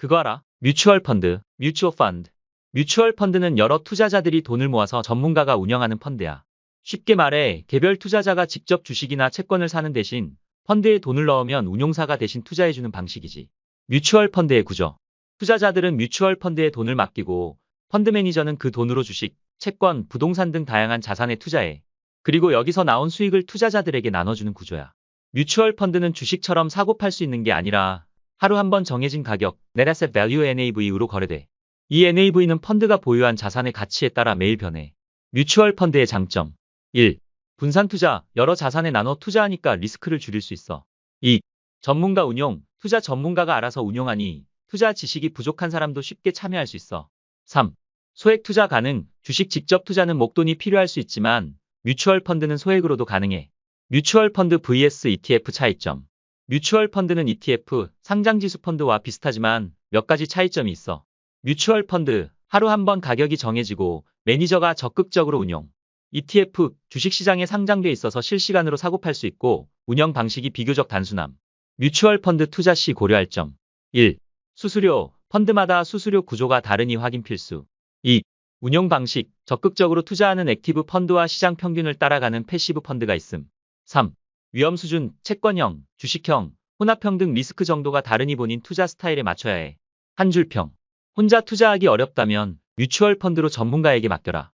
그거 알아? 뮤추얼 펀드, 뮤추얼 펀드. 뮤추얼 펀드는 여러 투자자들이 돈을 모아서 전문가가 운영하는 펀드야. 쉽게 말해 개별 투자자가 직접 주식이나 채권을 사는 대신 펀드에 돈을 넣으면 운용사가 대신 투자해주는 방식이지. 뮤추얼 펀드의 구조. 투자자들은 뮤추얼 펀드에 돈을 맡기고 펀드 매니저는 그 돈으로 주식, 채권, 부동산 등 다양한 자산에 투자해. 그리고 여기서 나온 수익을 투자자들에게 나눠주는 구조야. 뮤추얼 펀드는 주식처럼 사고 팔 수 있는 게 아니라 하루 한 번 정해진 가격, Net Asset Value NAV로 거래돼. 이 NAV는 펀드가 보유한 자산의 가치에 따라 매일 변해. 뮤추얼 펀드의 장점. 1. 분산 투자, 여러 자산에 나눠 투자하니까 리스크를 줄일 수 있어. 2. 전문가 운용, 투자 전문가가 알아서 운용하니 투자 지식이 부족한 사람도 쉽게 참여할 수 있어. 3. 소액 투자 가능, 주식 직접 투자는 목돈이 필요할 수 있지만 뮤추얼 펀드는 소액으로도 가능해. 뮤추얼 펀드 vs ETF 차이점. 뮤추얼 펀드는 ETF, 상장지수 펀드와 비슷하지만 몇 가지 차이점이 있어. 뮤추얼 펀드, 하루 한 번 가격이 정해지고 매니저가 적극적으로 운용. ETF, 주식시장에 상장돼 있어서 실시간으로 사고팔 수 있고 운영 방식이 비교적 단순함. 뮤추얼 펀드 투자 시 고려할 점. 1. 수수료, 펀드마다 수수료 구조가 다르니 확인 필수. 2. 운영 방식, 적극적으로 투자하는 액티브 펀드와 시장 평균을 따라가는 패시브 펀드가 있음. 3. 위험 수준, 채권형, 주식형, 혼합형 등 리스크 정도가 다르니 본인 투자 스타일에 맞춰야 해. 한 줄 평. 혼자 투자하기 어렵다면 뮤추얼 펀드로 전문가에게 맡겨라.